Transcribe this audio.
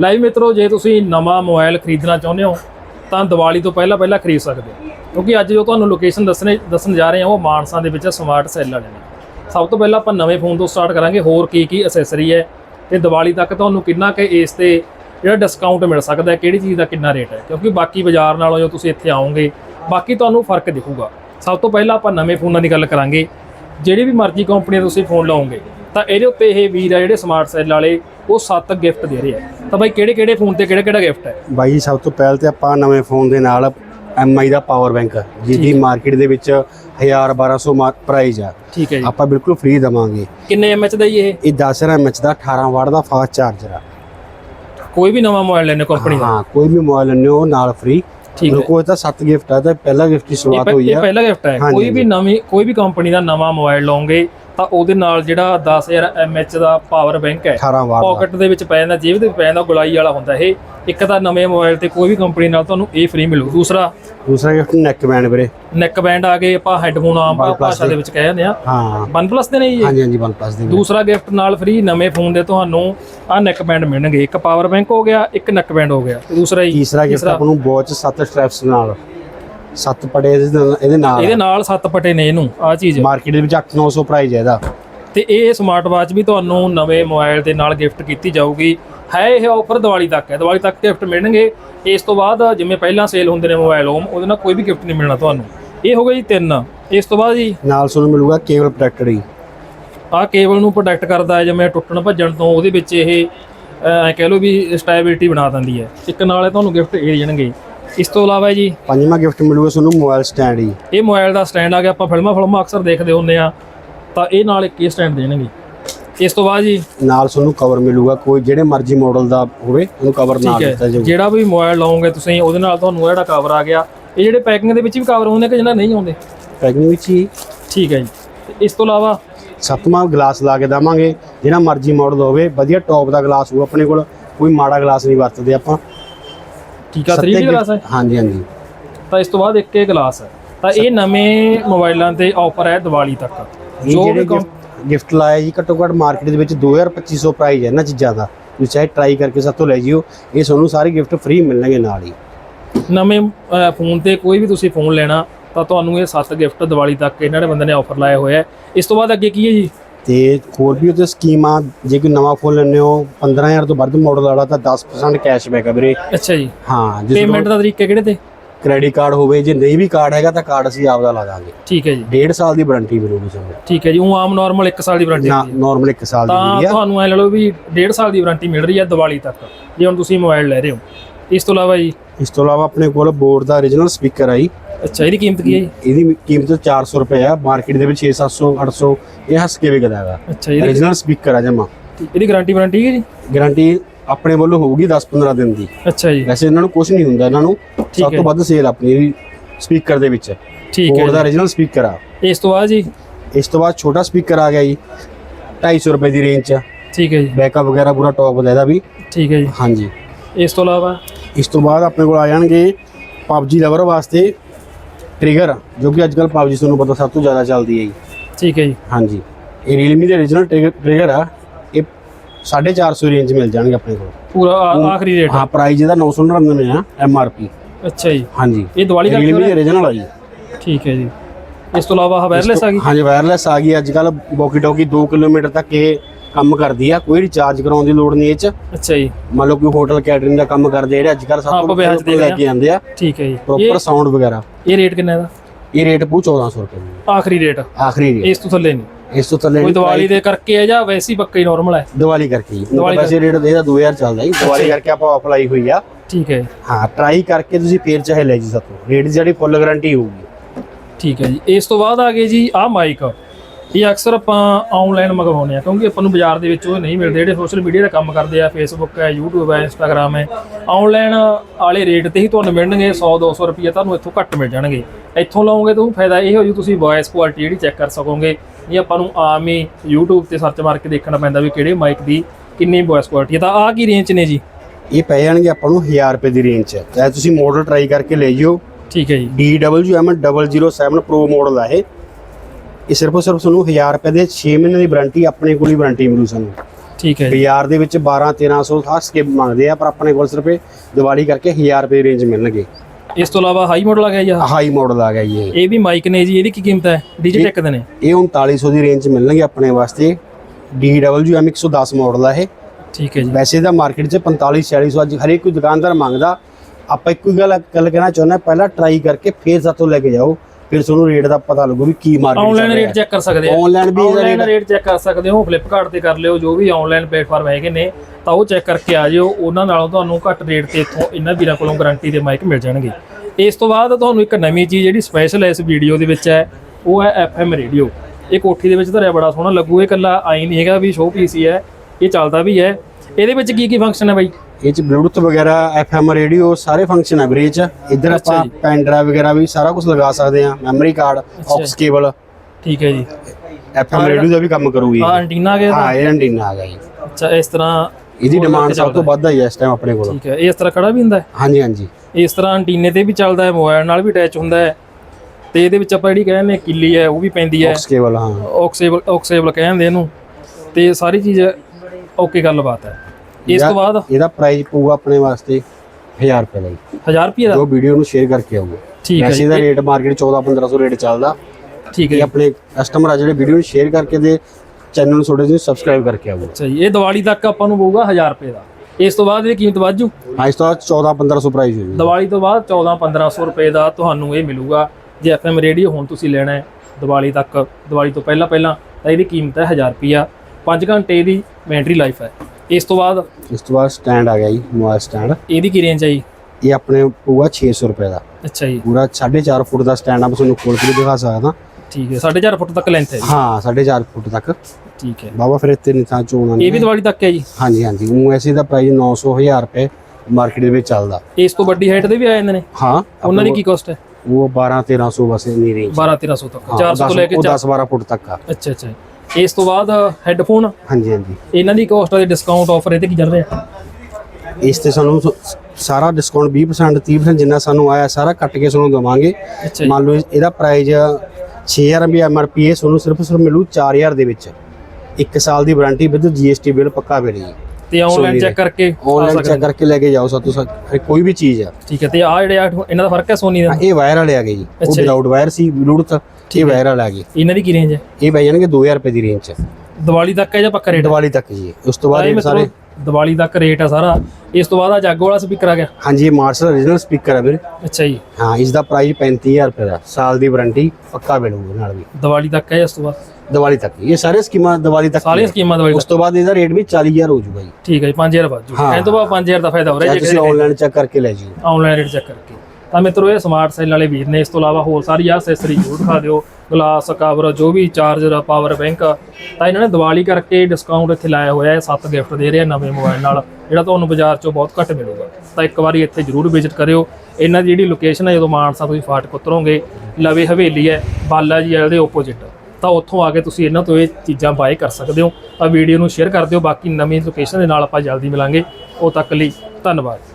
Live ਮਿੱਤਰੋ, ਜੇ ਤੁਸੀਂ ਨਵਾਂ ਮੋਬਾਈਲ ਖਰੀਦਣਾ ਚਾਹੁੰਦੇ ਹੋ, ਤਾਂ ਦੀਵਾਲੀ ਤੋਂ ਪਹਿਲਾਂ ਪਹਿਲਾਂ ਖਰੀਦ ਸਕਦੇ ਹੋ। ਕਿਉਂਕਿ ਅੱਜ ਜੋ ਤੁਹਾਨੂੰ ਲੋਕੇਸ਼ਨ ਦੱਸਣੇ, ਦੱਸਣ ਜਾ ਰਹੇ ਹਾਂ, ਉਹ ਮਾਨਸਾ ਦੇ ਵਿੱਚ ਸਮਾਰਟ ਸੈੱਲ ਵਾਲੇ ਨੇ। ਸਭ ਤੋਂ ਪਹਿਲਾਂ ਆਪਾਂ ਨਵੇਂ ਫੋਨ ਤੋਂ ਸਟਾਰਟ ਕਰਾਂਗੇ, ਹੋਰ ਕੀ ਕੀ ਅਸੈਸਰੀ ਹੈ, ਤੇ ਦੀਵਾਲੀ ਤੱਕ ਤੁਹਾਨੂੰ ਕਿੰਨਾ ਕੁ ਇਸ ਤੇ ਜਿਹੜਾ ਡਿਸਕਾਊਂਟ ਮਿਲ ਸਕਦਾ ਹੈ, ਕਿਹੜੀ ਚੀਜ਼ ਦਾ ਕਿੰਨਾ ਰੇਟ ਹੈ। ਕਿਉਂਕਿ ਬਾਕੀ ਬਾਜ਼ਾਰ ਨਾਲੋਂ ਜੋ ਤੁਸੀਂ ਇੱਥੇ ਆਓਗੇ, ਬਾਕੀ ਤੁਹਾਨੂੰ ਫ਼ਰਕ ਦਿਖੂਗਾ। ਸਭ ਤੋਂ ਪਹਿਲਾਂ ਆਪਾਂ ਨਵੇਂ ਫੋਨਾਂ ਦੀ ਗੱਲ ਕਰਾਂਗੇ। ਜਿਹੜੀ ਵੀ ਮਰਜ਼ੀ ਕੰਪਨੀ ਦਾ ਤੁਸੀਂ ਫੋਨ ਲਓਗੇ ਤਾਂ ਇਹਦੇ ਉੱਤੇ ਇਹ ਵੀਰ ਆ ਜਿਹੜੇ ਸਮਾਰਟ ਸੈੱਲ ਵਾਲੇ ਉਹ ਸੱਤ ਗਿਫਟ ਦੇ ਰਹੇ ਆ। ਤਾਂ ਬਾਈ ਕਿਹੜੇ ਕਿਹੜੇ ਫੋਨ ਤੇ ਕਿਹੜਾ ਕਿਹੜਾ ਗਿਫਟ ਹੈ? ਬਾਈ ਸਭ ਤੋਂ ਪਹਿਲ ਤੇ ਆਪਾਂ ਨਵੇਂ ਫੋਨ ਦੇ ਨਾਲ MI ਦਾ ਪਾਵਰ ਬੈਂਕ ਜਿਹਦੀ ਮਾਰਕੀਟ ਦੇ ਵਿੱਚ 1000 1200 ਪ੍ਰਾਈਸ ਆ। ਠੀਕ ਹੈ ਜੀ। ਆਪਾਂ ਬਿਲਕੁਲ ਫ੍ਰੀ ਦਵਾਂਗੇ। ਕਿੰਨੇ ਐਮਐਚ ਦਾ ਇਹ? ਇਹ 10 ਐਮਐਚ ਦਾ 18 ਵਾਟ ਦਾ ਫਾਸਟ ਚਾਰਜਰ ਆ। ਕੋਈ ਵੀ ਨਵਾਂ ਮੋਬਾਈਲ ਲੈਣੇ ਕੰਪਨੀ ਦਾ? ਹਾਂ ਕੋਈ ਵੀ ਮੋਬਾਈਲ ਲੈਣੇ ਉਹ ਨਾਲ ਫ੍ਰੀ ਠੀਕ ਹੈ। ਕੋਈ ਤਾਂ 7 ਗਿਫਟ ਆ ਤਾਂ ਪਹਿਲਾ ਗਿਫਟ ਦੀ ਇਹ ਸ਼ੁਰੂਆਤ ਹੋਈ ਇਹ ਆ ਪਹਿਲਾ ਗਿਫਟ ਹੈ। ਕੋਈ ਵੀ ਨਵੀਂ ਕੋਈ ਵੀ ਕੰਪਨੀ ਦਾ ਨਵਾਂ ਮੋਬਾਈਲ ਲਓਗੇ ਤਾਂ ਉਹਦੇ ਨਾਲ ਜਿਹੜਾ 10000 ਐਮਐਚ ਦਾ ਪਾਵਰ ਬੈਂਕ ਹੈ 18 ਵਾਟ ਦਾ। ਪਾਕਟ ਦੇ ਵਿੱਚ ਪੈ ਜਾਂਦਾ ਜੇਬ ਦੇ ਵਿੱਚ ਪੈ ਜਾਂਦਾ ਗੁਲਾਈ ਵਾਲਾ ਹੁੰਦਾ ਇਹ। ਇੱਕ ਤਾਂ ਨਵੇਂ ਮੋਬਾਈਲ ਤੇ ਕੋਈ ਵੀ ਕੰਪਨੀ ਨਾਲ ਤੁਹਾਨੂੰ ਇਹ ਫ੍ਰੀ ਮਿਲੂ। ਦੂਸਰਾ ਦੂਸਰਾ ਗਿਫਟ ਨੈਕ ਬੈਂਡ ਵੀਰੇ। ਨੈਕ ਬੈਂਡ ਆ ਗਏ ਆਪਾਂ ਹੈੱਡਫੋਨ ਆਮ ਭਾਸ਼ਾ ਦੇ। ਵਿੱਚ ਕਹਿ ਜਾਂਦੇ ਆ। ਹਾਂ। OnePlus ਦੇ ਨੇ ਜੀ? ਹਾਂਜੀ ਹਾਂਜੀ OnePlus ਦੇ। ਦੂਸਰਾ ਗਿਫਟ ਨਾਲ ਫ੍ਰੀ ਨਵੇਂ ਫੋਨ ਦੇ ਤੁਹਾਨੂੰ ਆ ਨੈਕ ਬੈਂਡ ਮਿਲਣਗੇ। ਇੱਕ ਪਾਵਰ ਬੈਂਕ ਹੋ ਗਿਆ ਇੱਕ ਨੈਕ ਬੈਂਡ ਹੋ ਗਿਆ। ਤੇ ਦੂਸਰਾ ਜੀ ਤੀਸਰਾ ਗਿਫਟ ਆਪਾਂ ਨੂੰ ਵਾਚ 7 ਸਟ੍ਰੈਪਸ ਨਾਲ। 7 ਪੜੇ ਇਹਦੇ ਨਾਲ- ਇਹਦੇ ਨਾਲ ਸੱਤ ਪਟੇ ਨੇ ਇਹਨੂੰ ਆ ਚੀਜ਼ ਮਾਰਕੀਟ ਦੇ ਵਿੱਚ 8-900 ਪ੍ਰਾਈਸ ਹੈ ਇਹਦਾ। ਤੇ ਇਹ ਸਮਾਰਟ ਵਾਚ ਵੀ ਤੁਹਾਨੂੰ ਨਵੇਂ ਮੋਬਾਈਲ ਦੇ ਨਾਲ ਗਿਫਟ ਕੀਤੀ ਜਾਊਗੀ। ਹੈ ਇਹ ਆਫਰ ਦੀਵਾਲੀ ਤੱਕ ਹੈ। ਦੀਵਾਲੀ ਤੱਕ ਗਿਫਟ ਮਿਲਣਗੇ। ਇਸ ਤੋਂ ਬਾਅਦ ਜਿਵੇਂ ਪਹਿਲਾਂ ਸੇਲ ਹੁੰਦੇ ਨੇ ਮੋਬਾਈਲ ਹੋਮ ਉਹਦੇ ਨਾਲ ਕੋਈ ਵੀ ਗਿਫਟ ਨਹੀਂ ਮਿਲਣਾ ਤੁਹਾਨੂੰ। ਇਹ ਹੋ ਗਈ ਜੀ ਤਿੰਨ। ਇਸ ਤੋਂ ਬਾਅਦ ਜੀ ਨਾਲ ਤੁਹਾਨੂੰ ਮਿਲੂਗਾ ਕੇਬਲ ਪ੍ਰੋਟੈਕਟਰ ਹੀ। ਆਹ ਕੇਬਲ ਨੂੰ ਪ੍ਰੋਟੈਕਟ ਕਰਦਾ ਹੈ ਜਿਵੇਂ ਟੁੱਟਣ ਭੱਜਣ ਤੋਂ ਉਹਦੇ ਵਿੱਚ ਇਹ ਐ ਕਹਿ ਲਓ ਵੀ ਸਟੇਬਿਲਿਟੀ ਬਣਾ ਦਿੰਦੀ ਹੈ। ਇੱਕ ਨਾਲ ਇਹ ਤੁਹਾਨੂੰ ਗਿਫਟ ਇਹ ਦੇਣਗੇ। ਇਸ ਤੋਂ ਇਲਾਵਾ ਜੀ ਪੰਜਵਾਂ ਗਿਫਟ ਮਿਲੂਗਾ ਤੁਹਾਨੂੰ ਮੋਬਾਈਲ ਸਟੈਂਡ ਹੀ ਇਹ ਮੋਬਾਈਲ ਦਾ ਸਟੈਂਡ ਆ ਗਿਆ ਆਪਾਂ ਫਿਲਮਾਂ ਫਿਲਮਾਂ ਅਕਸਰ ਦੇਖਦੇ ਹੁੰਦੇ ਆ ਤਾਂ ਇਹ ਨਾਲ ਇੱਕ ਇਹ ਸਟੈਂਡ ਦੇਣਗੇ। ਇਸ ਤੋਂ ਬਾਅਦ ਜੀ ਨਾਲ ਤੁਹਾਨੂੰ ਕਵਰ ਮਿਲੂਗਾ ਕੋਈ ਜਿਹੜੇ ਮਰਜ਼ੀ ਮਾਡਲ ਦਾ ਹੋਵੇ ਉਹਨੂੰ ਕਵਰ ਨਾਲ ਦਿੱਤਾ ਜਾਊਗਾ। ਜਿਹੜਾ ਵੀ ਮੋਬਾਈਲ ਲਾਓਗੇ ਤੁਸੀਂ ਉਹਦੇ ਨਾਲ ਤੁਹਾਨੂੰ ਜਿਹੜਾ ਕਵਰ ਆ ਗਿਆ। ਇਹ ਜਿਹੜੇ ਪੈਕਿੰਗ ਦੇ ਵਿੱਚ ਵੀ ਕਵਰ ਹੁੰਦੇ ਕਿ ਜਿਹੜਾ ਨਹੀਂ ਆਉਂਦੇ ਪੈਕਿੰਗ ਵਿੱਚ ਹੀ। ਠੀਕ ਹੈ ਜੀ। ਇਸ ਤੋਂ ਇਲਾਵਾ ਸੱਤਵਾਂ ਗਲਾਸ ਲਾ ਕੇ ਦਵਾਂਗੇ ਜਿਹੜਾ ਮਰਜ਼ੀ ਮਾਡਲ ਹੋਵੇ ਵਧੀਆ ਟੌਪ ਦਾ ਗਲਾਸ ਹੋਊ ਆਪਣੇ ਕੋਲ ਕੋਈ ਮਾੜਾ ਗਲਾਸ ਨਹੀਂ ਵਰਤਦੇ ਆਪਾਂ। ਠੀਕ ਆ 3 ਸੱਤੇ ਗਲਾਸ ਹੈ? ਹਾਂਜੀ ਹਾਂਜੀ। ਤਾਂ ਇਸ ਤੋਂ ਬਾਅਦ ਇੱਕ ਇਹ ਗਲਾਸ ਹੈ। ਤਾਂ ਇਹ ਨਵੇਂ ਮੋਬਾਈਲਾਂ ਤੇ ਆਫਰ ਹੈ ਦੀਵਾਲੀ ਤੱਕ। ਜੋ ਵੀ ਗਿਫਟ ਲਾਇਆ ਜੀ ਘੱਟੋ ਘੱਟ ਮਾਰਕੀਟ ਦੇ ਵਿੱਚ 2250 ਪ੍ਰਾਈਸ ਹੈ ਇਹਨਾਂ ਚੀਜ਼ਾਂ ਦਾ। ਤੁਸੀਂ ਚਾਹੇ ਟਰਾਈ ਕਰਕੇ ਸਾਤੋਂ ਲੈ ਜਿਓ ਇਹ ਤੁਹਾਨੂੰ ਸਾਰੇ ਗਿਫਟ ਫ੍ਰੀ ਮਿਲਣਗੇ ਨਾਲ ਹੀ। ਨਵੇਂ ਫੋਨ ਤੇ ਕੋਈ ਵੀ ਤੁਸੀਂ ਫੋਨ ਲੈਣਾ ਤਾਂ ਤੁਹਾਨੂੰ ਇਹ ਸੱਤ ਗਿਫਟ ਦੀਵਾਲੀ ਤੱਕ ਇਹਨਾਂ ਨੇ ਬੰਦੇ ਨੇ ਆਫਰ ਲਾਇਆ ਹੋਇਆ ਹੈ। ਇਸ ਤੋਂ ਬਾਅਦ ਅੱਗੇ ਕੀ ਹੈ ਜੀ? ਤੇ ਹੋਰ ਵੀ ਉਹਦੇ ਸਕੀਮਾਂ ਜੇ ਕੋਈ ਨਵਾਂ ਫੋਨ ਲੈਣੇ ਹੋ 15000 ਤੋਂ ਵੱਧ ਮਾਡਲ ਵਾਲਾ ਤਾਂ 10% ਕੈਸ਼ਬੈਕ ਹੈ ਵੀਰੇ। ਅੱਛਾ ਜੀ। ਹਾਂ ਜੇ ਪੇਮੈਂਟ ਦਾ ਤਰੀਕਾ ਕਿਹੜੇ ਤੇ? ਕ੍ਰੈਡਿਟ ਕਾਰਡ ਹੋਵੇ ਜੇ ਨਹੀਂ ਵੀ ਕਾਰਡ ਹੈਗਾ ਤਾਂ ਕਾਰਡ ਅਸੀਂ ਆਪਦਾ ਲਾ ਦਾਂਗੇ। ਠੀਕ ਹੈ ਜੀ। ਡੇਢ ਸਾਲ ਦੀ ਵਾਰੰਟੀ ਮਿਲੂਗੀ ਤੁਹਾਨੂੰ। ਠੀਕ ਹੈ ਜੀ ਉਹ ਆਮ ਨਾਰਮਲ 1 ਸਾਲ ਦੀ ਵਾਰੰਟੀ ਨਾ ਨਾਰਮਲ 1 ਸਾਲ ਦੀ ਹੁੰਦੀ ਆ। ਤੁਹਾਨੂੰ ਐ ਲੈ ਲਓ ਵੀ 1.5 ਸਾਲ ਦੀ ਵਾਰੰਟੀ ਮਿਲ ਰਹੀ ਹੈ ਦੀਵਾਲੀ ਤੱਕ। ਜੇ ਹੁਣ ਤੁਸੀਂ ਮੋਬਾਈਲ ਲੈ ਰਹੇ ਹੋ। ਇਸ ਤੋਂ ਇਲਾਵਾ ਜੀ? ਇਸ ਤੋਂ ਇਲਾਵਾ ਆਪਣੇ ਕੋਲ ਬੋਰਡ ਦਾ origignal ਸਪੀਕਰ ਆਈ ਅੱਛਾ ਇਹਦੀ ਕੀਮਤ ਕੀ ਹੈ ਜੀ? ਇਹਦੀ ਕੀਮਤ 400 ਰੁਪਏ ਆ ਮਾਰਕੀਟ ਦੇ ਵਿੱਚ 6 700 800 ਇਹ ਹੱਸ ਕੇ ਵਿਕਦਾ ਹੈਗਾ। ਅੱਛਾ ਇਹਦੀ origignal ਸਪੀਕਰ ਆ ਜਮਾ। ਇਹਦੀ ਗਾਰੰਟੀ ਵਾਰੰਟੀ ਹੈ ਜੀ? ਗਾਰੰਟੀ ਆਪਣੇ ਵੱਲੋਂ ਹੋਊਗੀ 10 15 ਦਿਨ ਦੀ। ਅੱਛਾ ਜੀ। ਵੈਸੇ ਇਹਨਾਂ ਨੂੰ ਕੁਝ ਨਹੀਂ ਹੁੰਦਾ ਇਹਨਾਂ ਨੂੰ ਸਭ। ਤੋਂ ਵੱਧ ਸੇਲ ਆਪਣੀ ਸਪੀਕਰ ਦੇ ਵਿੱਚ। ਠੀਕ ਹੈ ਬੋਰਡ ਦਾ origignal ਸਪੀਕਰ ਆ। ਜੀ। ਇਸ ਤੋਂ ਬਾਅਦ ਜੀ? ਇਸ ਤੋਂ ਬਾਅਦ ਛੋਟਾ ਸਪੀਕਰ ਆ ਗਿਆ ਜੀ 250 ਰੁਪਏ ਦੀ ਰੇਂਜ ਚ ਠੀਕ ਹੈ ਜੀ। ਬੈਕਅਪ ਵਗੈਰਾ ਪੂਰਾ ਟੌਪ ਦਾ ਇਹਦਾ ਵੀ। ਠੀਕ ਹੈ ਜੀ। ਹਾਂਜੀ। ਇਸ ਤੋਂ ਇਲਾਵਾ? ਇਸ ਤੋਂ ਬਾਅਦ ਆਪਣੇ ਕੋਲ ਆ ਜਾਣਗੇ PUBG ਲਵਰ ਵਾਸਤੇ ਟ੍ਰਿਗਰ ਜੋ ਕਿ ਅੱਜਕੱਲ PUBG ਤੁਹਾਨੂੰ ਪਤਾ ਸਭ ਤੋਂ ਜ਼ਿਆਦਾ ਚੱਲਦੀ ਹੈ ਜੀ। ਠੀਕ ਹੈ ਜੀ। ਹਾਂਜੀ। ਇਹ Realme ਦੇ origignal ਟ੍ਰਿਗਰ ਆ। ਇਹ 450 ਰੇਂਜ ਮਿਲ ਜਾਣਗੇ ਆਪਣੇ ਕੋਲ। ਪੂਰਾ ਆਖਰੀ ਰੇਟ ਹਾਂ ਪ੍ਰਾਈਸ ਇਹਦਾ 999 ਆ MRP ਅੱਛਾ ਜੀ। ਹਾਂਜੀ। ਇਹ ਦੀਵਾਲੀ Realme ਕਰਕੇ ਦੀ origignal ਆ ਜੀ। ਠੀਕ ਹੈ ਜੀ। ਇਸ ਤੋਂ ਇਲਾਵਾ ਵਾਇਰਲੈਸ ਆ ਗਈ? ਹਾਂਜੀ ਵਾਇਰਲੈਸ ਆ ਗਈ। ਅੱਜਕੱਲ ਬੋਕੀ ਟੋਕੀ 2 ਕਿਲੋਮੀਟਰ ਤੱਕ ਇਹ ਕੰਮ ਕਰਦੀ ਆ ਕੋਈ ਰਿਚਾਰਜ ਕਰਾਉਣ ਦੀ ਲੋੜ ਨਹੀਂ ਇਹ ਚ। ਅੱਛਾ ਜੀ। ਮੰਨ ਲਓ ਕਿ ਹੋਟਲ ਕੈਟਰਿੰਗ ਦਾ ਕੰਮ ਕਰਦੇ ਜਿਹੜੇ ਅੱਜਕੱਲ ਸਭ ਆਪਾਂ ਤੋਂ ਪਹਿਲਾਂ ਲੈ ਕੇ ਆਉਂਦੇ ਆ। ਠੀਕ ਹੈ ਜੀ। ਪ੍ਰੋਪਰ ਸਾਊਂਡ ਵਗੈਰਾ। ਇਹ ਰੇਟ ਕਿੰਨਾ ਇਹਦਾ? ਇਹ ਰੇਟ ਪੂ 1400 ਰੁਪਏ। ਆਖਰੀ ਰੇਟ ਆਖਰੀ ਰੇਟ ਇਸ ਤੋਂ ਥੱਲੇ ਨਹੀਂ। ਇਸ ਤੋਂ ਥੱਲੇ ਕੋਈ ਨਹੀਂ ਦੀਵਾਲੀ ਦੇ ਕਰਕੇ ਹੈ ਜਾਂ ਵੈਸੇ ਹੀ ਪੱਕਾ ਹੀ ਨਾਰਮਲ ਹੈ ਦੀਵਾਲੀ ਕਰਕੇ ਜੀ। ਦੀਵਾਲੀ ਵੈਸੇ ਰੇਟ ਇਹਦਾ 2000 ਚੱਲਦਾ ਜੀ। ਦੀਵਾਲੀ ਕਰਕੇ ਆਪਾਂ ਆਫ ਲਾਈ ਹੋਈ ਆ। ਠੀਕ ਹੈ ਹਾਂ ਟਰਾਈ ਕਰਕੇ ਤੁਸੀਂ ਫੇਰ ਚਾਹੇ ਲੈ ਜੀ ਸਾਤੋਂ ਰੇਟ ਜਿਹੜੀ ਫੁੱਲ ਗਾਰੰਟੀ ਹੋਊਗੀ। ਠੀਕ ਹੈ ਜੀ। ਇਸ ਤੋਂ ਬਾਅਦ ਆ ਗਏ ਜੀ ਆਹ ਮਾਈਕ ਇਹ ਅਕਸਰ ਆਪਾਂ ਆਨਲਾਈਨ ਮੰਗਵਾਉਂਦੇ ਆ ਕਿਉਂਕਿ ਆਪਾਂ ਨੂੰ ਬਾਜ਼ਾਰ ਦੇ ਵਿੱਚ ਉਹ ਨਹੀਂ ਮਿਲਦੇ ਜਿਹੜੇ ਸੋਸ਼ਲ ਮੀਡੀਆ ਦਾ ਕੰਮ ਕਰਦੇ ਆ ਫੇਸਬੁੱਕ ਹੈ YouTube ਹੈ Instagram ਹੈ ਆਨਲਾਈਨ ਵਾਲੇ ਰੇਟ ਤੇ ਹੀ ਤੁਹਾਨੂੰ ਮਿਲਣਗੇ 100 200 ਰੁਪਏ ਤੁਹਾਨੂੰ ਇੱਥੋਂ ਘੱਟ ਮਿਲ ਜਾਣਗੇ। ਇੱਥੋਂ ਲਓਗੇ ਤਾਂ ਫਾਇਦਾ ਇਹ ਹੋ ਜੂ ਤੁਸੀਂ ਵੌਇਸ ਕੁਆਲਿਟੀ ਜਿਹੜੀ ਚੈੱਕ ਕਰ ਸਕੋਗੇ ਇਹ ਆਪਾਂ ਨੂੰ ਆਮ ਹੀ YouTube ਤੇ ਸਰਚ ਮਾਰ ਕੇ ਦੇਖਣਾ ਪੈਂਦਾ ਵੀ ਕਿਹੜੇ ਮਾਈਕ ਦੀ ਕਿੰਨੀ ਵੌਇਸ ਕੁਆਲਿਟੀ ਹੈ। ਤਾਂ ਆਹ ਕੀ ਰੇਂਜ ਨੇ ਜੀ? ਇਹ ਪੈ ਜਾਣਗੇ ਆਪਾਂ ਨੂੰ 1000 ਰੁਪਏ ਦੀ ਰੇਂਜ 'ਚ ਚਾਹੇ ਤੁਸੀਂ ਮਾਡਲ ਟਰਾਈ ਕਰਕੇ ਲੈ ਜਿਓ। ਠੀਕ ਹੈ ਜੀ। DWM 007 Pro ਮਾਡਲ ਆ ਇਹ। ਇਹ ਸਿਰਫ ਸਿਰਫ ਤੁਹਾਨੂੰ 1000 ਰੁਪਏ ਦੇ 6 ਮਹੀਨੇ ਦੀ ਵਾਰੰਟੀ ਆਪਣੇ ਕੋਲ ਹੀ ਵਾਰੰਟੀ ਮਿਲੂ ਸਾਨੂੰ। ਠੀਕ ਹੈ ਜੀ। ਬਾਜ਼ਾਰ ਦੇ ਵਿੱਚ 12 1300 ਹੱਸ ਕੇ ਮੰਗਦੇ ਆ ਪਰ ਆਪਣੇ ਕੋਲ ਸਿਰਫ ਦੀਵਾਲੀ ਕਰਕੇ 1000 ਰੁਪਏ ਰੇਂਜ ਮਿਲਣਗੇ। ਇਸ ਤੋਂ ਇਲਾਵਾ ਹਾਈ ਮਾਡਲ ਆ ਗਿਆ ਜੀ। ਹਾਈ ਮਾਡਲ ਆ ਗਿਆ ਜੀ ਇਹ। ਵੀ ਮਾਈਕ ਨੇ ਜੀ ਇਹਦੀ ਕੀ ਕੀਮਤ ਹੈ? ਡਿਜੀਟੈਕ ਦੇ ਨੇ? ਇਹ 3900 ਦੀ ਰੇਂਜ ਮਿਲਣਗੇ ਆਪਣੇ ਵਾਸਤੇ। DWM 110 ਮਾਡਲ ਆ ਇਹ। ਠੀਕ ਹੈ ਜੀ। ਵੈਸੇ ਤਾਂ ਮਾਰਕੀਟ 'ਚ 45 4600 ਅੱਜ ਹਰੇਕ ਕੋਈ ਦੁਕਾਨਦਾਰ ਮੰਗਦਾ। ਆਪਾਂ ਇੱਕੋ ਗੱਲ ਕਹਿਣਾ ਚਾਹੁੰਦਾ ਪਹਿਲਾਂ ਟਰਾਈ ਕਰਕੇ ਫੇਰ ਸਾਤੋਂ ਲੈ ਕੇ ਜਾਓ। ਫਿਰ ਤੁਹਾਨੂੰ ਰੇਟ ਦਾ ਪਤਾ ਲੱਗੂ ਵੀ ਕੀ ਮਾਰਕੀਟ ਆਨਲਾਈਨ ਰੇਟ ਚੈੱਕ ਕਰ ਸਕਦੇ ਆ। ਆਨਲਾਈਨ ਵੀ ਆਨਲਾਈਨ ਰੇਟ ਚੈੱਕ ਕਰ ਸਕਦੇ ਹੋ ਫਲਿੱਪਕਾਰਟ ਤੇ ਕਰ ਲਿਓ ਜੋ ਵੀ ਆਨਲਾਈਨ ਪਲੇਟਫਾਰਮ ਹੈਗੇ ਨੇ ਤਾਂ ਉਹ ਚੈੱਕ ਕਰਕੇ ਆ ਜਿਓ। ਉਹਨਾਂ ਨਾਲੋਂ ਤੁਹਾਨੂੰ ਘੱਟ ਰੇਟ ਤੇ ਇੱਥੋਂ ਇਹਨਾਂ ਵੀਰਾਂ ਕੋਲੋਂ ਗਾਰੰਟੀ ਦੇ ਮਾਈਕ ਮਿਲ ਜਾਣਗੇ। ਇਸ ਤੋਂ ਬਾਅਦ ਤੁਹਾਨੂੰ ਇੱਕ ਨਵੀਂ ਚੀਜ਼ ਜਿਹੜੀ ਸਪੈਸ਼ਲ ਹੈ ਇਸ ਵੀਡੀਓ ਦੇ ਵਿੱਚ ਹੈ ਉਹ ਹੈ FM ਰੇਡੀਓ ਇਹ ਕੋਠੀ ਦੇ ਵਿੱਚ ਧਰਿਆ ਬੜਾ ਸੋਹਣਾ ਲੱਗੂ ਇਹ ਇਕੱਲਾ ਆਈ ਨਹੀਂ ਹੈਗਾ ਵੀ ਸ਼ੋਅ ਪੀਸ ਹੀ ਹੈ। ਇਹ ਚੱਲਦਾ ਵੀ ਹੈ। ਇਹਦੇ ਵਿੱਚ ਕੀ ਕੀ ਫੰਕਸ਼ਨ ਹੈ ਬਾਈ? ਇਹ ਚ ਬਲੂਟੁੱਥ ਵਗੈਰਾ ਐਫਐਮ ਰੇਡੀਓ ਸਾਰੇ ਫੰਕਸ਼ਨ ਆ ਵੀਰੇ ਚ। ਇੱਧਰ ਆਪਾਂ। ਪੈਨ ਡਰਾਈਵ ਵਗੈਰਾ ਵੀ ਸਾਰਾ ਕੁਝ ਲਗਾ ਸਕਦੇ ਆ। ਮੈਮਰੀ ਕਾਰਡ ਆਕਸ ਕੇਬਲ ਠੀਕ ਹੈ ਜੀ। ਐਫਐਮ ਰੇਡੀਓ ਦਾ ਵੀ ਕੰਮ ਕਰੂਗੀ ਆ ਐਂਟੀਨਾ ਆ ਗਿਆ? ਹਾਂ ਇਹ ਐਂਟੀਨਾ ਆ ਗਿਆ ਜੀ। ਅੱਛਾ ਇਸ ਤਰ੍ਹਾਂ ਇਹਦੀ ਡਿਮਾਂਡ ਸਭ ਤੋਂ ਵੱਧ ਹੈ ਇਸ ਟਾਈਮ ਆਪਣੇ ਕੋਲ। ਠੀਕ ਹੈ ਇਸ ਤਰ੍ਹਾਂ ਖੜਾ ਵੀ ਹੁੰਦਾ ਹੈ? ਹਾਂਜੀ ਹਾਂਜੀ। ਇਸ ਤਰ੍ਹਾਂ ਐਂਟੀਨੇ ਤੇ ਵੀ ਚੱਲਦਾ ਹੈ ਮੋਬਾਈਲ ਨਾਲ ਵੀ ਅਟੈਚ ਹੁੰਦਾ ਹੈ। ਤੇ ਇਹਦੇ ਵਿੱਚ ਆਪਾਂ ਜਿਹੜੀ ਕਹਿੰਦੇ ਕਿੱਲੀ ਹੈ ਉਹ ਵੀ ਪੈਂਦੀ ਹੈ। ਆਕਸ ਕੇਬਲ ਹਾਂ। ਆਕਸੇਬਲ ਆਕਸੇਬਲ ਕਹਿੰਦੇ ਇਹਨੂੰ। ਤੇ ਸਾਰੀ ਚੀਜ਼ ਓਕੇ ਗੱਲਬਾਤ ਹੈ। ਇਸ ਤੋਂ ਬਾਅਦ? ਇਹਦਾ ਪ੍ਰਾਈਸ ਪਊਗਾ ਆਪਣੇ ਵਾਸਤੇ 1000 ਰੁਪਏ ਦਾ ਜੀ 1000 ਰੁਪਏ ਦਾ? ਜੋ ਵੀਡੀਓ ਨੂੰ ਸ਼ੇਅਰ ਕਰਕੇ ਆਊਗਾ। ਠੀਕ ਹੈ ਵੈਸੇ ਇਹਦਾ ਰੇਟ ਮਾਰਕੀਟ 14 1500 ਰੇਟ ਚੱਲਦਾ। ਠੀਕ ਹੈ। ਆਪਣੇ ਕਸਟਮਰ ਆ ਜਿਹੜੇ ਵੀਡੀਓ ਨੂੰ ਸ਼ੇਅਰ ਕਰਕੇ ਤੇ ਚੈਨਲ ਨੂੰ ਥੋੜੇ ਜਿਹੇ ਸਬਸਕ੍ਰਾਈਬ ਕਰਕੇ ਆਊਗਾ। ਜੀ ਇਹ ਦੀਵਾਲੀ ਤੱਕ ਆਪਾਂ ਨੂੰ ਪਊਗਾ 1000 ਰੁਪਏ ਦਾ। ਇਸ ਤੋਂ ਬਾਅਦ ਇਹ ਕੀਮਤ ਵਾਜੂ ਇਸ ਤੋਂ ਬਾਅਦ 14 1500 ਪ੍ਰਾਈਸ ਹੋ ਜੀ ਦੀਵਾਲੀ ਤੋਂ ਬਾਅਦ 14 1500 ਰੁਪਏ ਦਾ ਤੁਹਾਨੂੰ ਇਹ ਮਿਲੂਗਾ। ਜੇ FM ਰੇਡੀਓ ਹੁਣ ਤੁਸੀਂ ਲੈਣਾ ਹੈ ਦੀਵਾਲੀ ਤੱਕ ਦੀਵਾਲੀ ਤੋਂ ਪਹਿਲਾਂ ਪਹਿਲਾਂ ਤਾਂ ਇਹਦੀ ਕੀਮਤ ਹੈ 1000 ਰੁਪਿਆ 5 ਘੰਟੇ ਦੀ ਬੈਟਰੀ ਲਾਈਫ ਹੈ। ਇਸ ਤੋਂ ਬਾਅਦ ਇਸ ਤੋਂ ਬਾਅਦ ਸਟੈਂਡ ਆ ਗਿਆ ਜੀ ਮੋਬਾਈਲ ਸਟੈਂਡ ਇਹਦੀ ਕੀ ਰੇਂਜ ਹੈ ਜੀ? ਇਹ ਆਪਣੇ ਪਊਗਾ 600 ਰੁਪਏ ਦਾ। ਅੱਛਾ ਜੀ। ਪੂਰਾ 4.5 ਫੁੱਟ ਦਾ ਸਟੈਂਡ ਆ ਮੈਂ ਤੁਹਾਨੂੰ ਖੋਲ ਕੇ ਵੀ ਦਿਖਾ ਸਕਦਾ। ਠੀਕ ਹੈ 4.5 ਫੁੱਟ ਤੱਕ ਲੈਂਥ ਹੈ ਜੀ। ਹਾਂ 4.5 ਫੁੱਟ ਤੱਕ। ਠੀਕ ਹੈ। ਬਾਬਾ ਫਿਰ ਇੱਥੇ ਨਹੀਂ ਤਾਂ ਚੋਣਾ ਇਹ ਵੀ ਦੀਵਾਲੀ ਤੱਕ ਹੈ ਜੀ? ਹਾਂਜੀ ਹਾਂਜੀ। ਉਹ ਐਸੇ ਦਾ ਪ੍ਰਾਈਸ 900 1000 ਰੁਪਏ ਮਾਰਕੀਟ ਦੇ ਵਿੱਚ ਚੱਲਦਾ। ਇਸ ਤੋਂ ਵੱਡੀ ਹਾਈਟ ਦੇ ਵੀ ਆ ਜਾਂਦੇ ਨੇ? ਹਾਂ ਉਹਨਾਂ ਦੀ ਕੀ ਕਾਸਟ ਹੈ? ਉਹ 12 1300 ਬਸ ਇੰਨੀ ਰੇਂਜ 12 1300 ਤੱਕ। 400 ਤੋਂ ਲੈ ਕੇ 10 12 ਫੁੱਟ ਤੱਕ ਆ। ਅੱਛਾ ਅੱਛਾ। ਇਸ ਤੋਂ ਬਾਅਦ ਹੈੱਡਫੋਨ ਹਾਂਜੀ ਹਾਂਜੀ। ਇਹਨਾਂ ਦੀ ਕਾਸਟ ਦੇ ਡਿਸਕਾਊਂਟ ਆਫਰ ਇਹਦੇ ਕੀ ਚੱਲ ਰਿਹਾ? ਇਸ ਤੇ ਸਾਨੂੰ ਸ- ਸਾਰਾ ਡਿਸਕਾਊਂਟ 20% 30% ਜਿੰਨਾ ਸਾਨੂੰ ਆਇਆ ਸਾਰਾ ਕੱਟ ਕੇ ਸਾਨੂੰ ਦਵਾਂਗੇ। ਅੱਛਾ ਜੀ। ਮੰਨ ਲਓ ਇਹਦਾ ਪ੍ਰਾਈਸ 6000 ਰੁਪਏ ਐਮਆਰਪੀ ਹੈ ਤੁਹਾਨੂੰ ਸਿਰਫ ਸਿਰਫ ਮਿਲੂ 4000 ਦੇ ਵਿੱਚ। ਇੱਕ ਸਾਲ ਦੀ ਵਾਰੰਟੀ ਵਿਦ ਜੀਐਸਟੀ ਬਿੱਲ ਪੱਕਾ ਜੀ। ਤੇ ਆਨਲਾਈਨ ਚੈੱਕ। ਕਰਕੇ ਆਨਲਾਈਨ ਚੈੱਕ ਕਰਕੇ ਲੈ ਕੇ ਜਾਓ ਸਾਤੋਂ ਸਾ- ਕੋਈ ਵੀ ਚੀਜ਼ ਆ ਠੀਕ ਹੈ ਤੇ ਆ ਜਿਹੜੇ ਆ ਇਹਨਾਂ ਦਾ ਫ਼ਰਕ ਹੈ ਸੋਨੀ ਦਾ? ਹਾਂ, ਇਹ ਵਾਇਰ ਵਾਲੇ ਆ ਗਏ ਜੀ ਉਹ ਅੱਛਾ ਜੀ। ਵਿਦਆਊਟ ਵਾਇਰ ਸੀ ਬਲੂਟੁੱਥ ਇਹ ਵਾਇਰ ਵਾਲੇ ਆ ਗਏ ਇਹਨਾਂ ਦੀ ਕੀ ਰੇਂਜ ਹੈ? ਇਹ ਪੈ ਜਾਣਗੇ 2000 ਰੁਪਏ ਦੀ ਰੇਂਜ ਚ ਦੀਵਾਲੀ ਤੱਕ ਹੈ ਜਾਂ ਪੱਕਾ ਰੇਟ ਦੀਵਾਲੀ ਤੱਕ ਜੀ। ਉਸ ਤੋਂ ਬਾਅਦ ਇਹ ਸਾਰੇ ਦੀਵਾਲੀ ਤੱਕ ਰੇਟ ਹੈ ਸਾਰਾ। ਇਸ ਤੋਂ ਬਾਅਦ ਆ ਜਾਗੋ ਵਾਲਾ ਸਪੀਕਰ ਆ ਗਿਆ। ਹਾਂਜੀ ਇਹ ਮਾਰਸ਼ਲ origignal ਸਪੀਕਰ ਹੈ ਵੀਰੇ। ਅੱਛਾ ਜੀ। ਹਾਂ ਇਸ ਦਾ ਪ੍ਰਾਈਸ 35000 ਰੁਪਏ ਦਾ। ਸਾਲ ਦੀ ਵਾਰੰਟੀ ਪੱਕਾ ਹੋਊਗਾ ਨਾਲ ਵੀ। ਦੀਵਾਲੀ ਤੱਕ ਹੈ ਇਸ ਤੋਂ ਬਾਅਦ? ਦੀਵਾਲੀ ਤੱਕ ਇਹ ਸਾਰੇ ਸਕੀਮਾਂ ਦੀਵਾਲੀ ਤੱਕ ਸਾਰੀਆਂ ਸਕੀਮਾਂ ਦੀਵਾਲੀ ਉਸ ਤੋਂ ਬਾਅਦ ਇਹਦਾ ਰੇਟ ਵੀ 40000 ਹੋ ਜਾਊਗਾ ਜੀ। ਠੀਕ ਹੈ ਜੀ 5000 ਬਾਜੂ ਹਾਂ। ਇਹ ਤੋਂ ਬਾਅਦ 5000 ਦਾ ਫਾਇਦਾ ਹੋ ਰਿਹਾ ਜਾਂ ਜੇ ਤੁਸੀਂ ਆਨਲਾਈਨ ਚੈੱਕ ਕਰਕੇ ਲੈ ਜਿਓ ਆਨਲਾਈਨ ਰੇਟ ਚੈੱਕ ਕਰਕੇ। ਤਾਂ ਮਿੱਤਰੋ, ਇਹ ਸਮਾਰਟ ਸੈੱਲ ਵਾਲੇ ਵੀਰ ਨੇ ਇਸ ਤੋਂ ਇਲਾਵਾ ਹੋਰ ਸਾਰੀ ਐਕਸੈਸਰੀ ਜ਼ਰੂਰ ਦਿਖਾ ਦਿਓ। ਗਲਾਸ ਕਵਰ ਜੋ ਵੀ ਚਾਰਜਰ ਪਾਵਰ ਬੈਂਕ ਤਾਂ ਇਹਨਾਂ ਨੇ ਦੀਵਾਲੀ ਕਰਕੇ ਡਿਸਕਾਊਂਟ ਇੱਥੇ ਲਾਇਆ ਹੋਇਆ ਹੈ, ਸੱਤ ਗਿਫਟ ਦੇ ਰਿਹਾ ਨਵੇਂ ਮੋਬਾਈਲ ਨਾਲ, ਜਿਹੜਾ ਤੁਹਾਨੂੰ ਬਾਜ਼ਾਰ 'ਚੋਂ ਬਹੁਤ ਘੱਟ ਮਿਲੂਗਾ। ਤਾਂ ਇੱਕ ਵਾਰੀ ਇੱਥੇ ਜ਼ਰੂਰ ਵਿਜ਼ਿਟ ਕਰਿਓ। ਇਹਨਾਂ ਦੀ ਜਿਹੜੀ ਲੋਕੇਸ਼ਨ ਹੈ, ਜਦੋਂ ਮਾਨਸਾ ਤੁਸੀਂ ਫਾਟਕ ਉਤਰੋਗੇ, ਲਵੇ ਹਵੇਲੀ ਹੈ ਬਾਲਾ ਜੀ ਵਾਲੇ ਦੇ ਆਪੋਜ਼ਿਟ ਤਾਂ ਉੱਥੋਂ ਆ ਕੇ ਤੁਸੀਂ ਇਹਨਾਂ ਤੋਂ ਇਹ ਚੀਜ਼ਾਂ ਬਾਏ ਕਰ ਸਕਦੇ ਹੋ। ਤਾਂ ਵੀਡੀਓ ਨੂੰ ਸ਼ੇਅਰ ਕਰ ਦਿਓ, ਬਾਕੀ ਨਵੀਂ ਲੋਕੇਸ਼ਨ ਦੇ ਨਾਲ ਆਪਾਂ ਜਲਦੀ ਮਿਲਾਂਗੇ। ਉਹ ਤੱਕ ਲਈ ਧੰਨਵਾਦ।